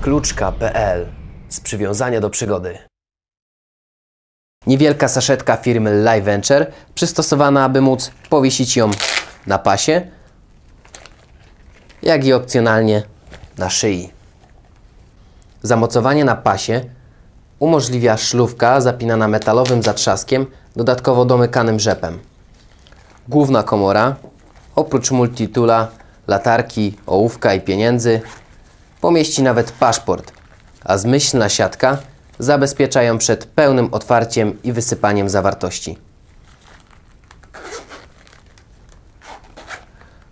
Kluczka.pl z przywiązania do przygody. Niewielka saszetka firmy Live Venture, przystosowana, aby móc powiesić ją na pasie, jak i opcjonalnie na szyi. Zamocowanie na pasie umożliwia szlówka zapinana metalowym zatrzaskiem, dodatkowo domykanym rzepem. Główna komora, oprócz multitula, latarki, ołówka i pieniędzy, pomieści nawet paszport, a zmyślna siatka zabezpiecza ją przed pełnym otwarciem i wysypaniem zawartości.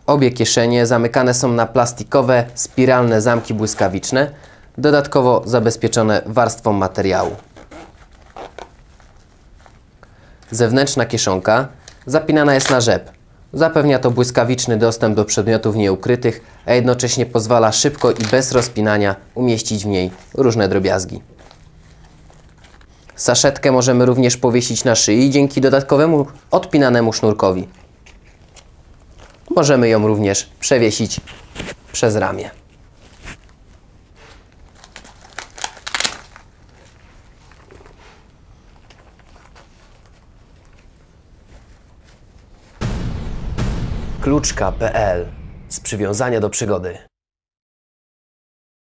Obie kieszenie zamykane są na plastikowe, spiralne zamki błyskawiczne, dodatkowo zabezpieczone warstwą materiału. Zewnętrzna kieszonka zapinana jest na rzep. Zapewnia to błyskawiczny dostęp do przedmiotów nieukrytych, a jednocześnie pozwala szybko i bez rozpinania umieścić w niej różne drobiazgi. Saszetkę możemy również powiesić na szyi dzięki dodatkowemu odpinanemu sznurkowi. Możemy ją również przewiesić przez ramię. Kluczka.pl z przywiązania do przygody.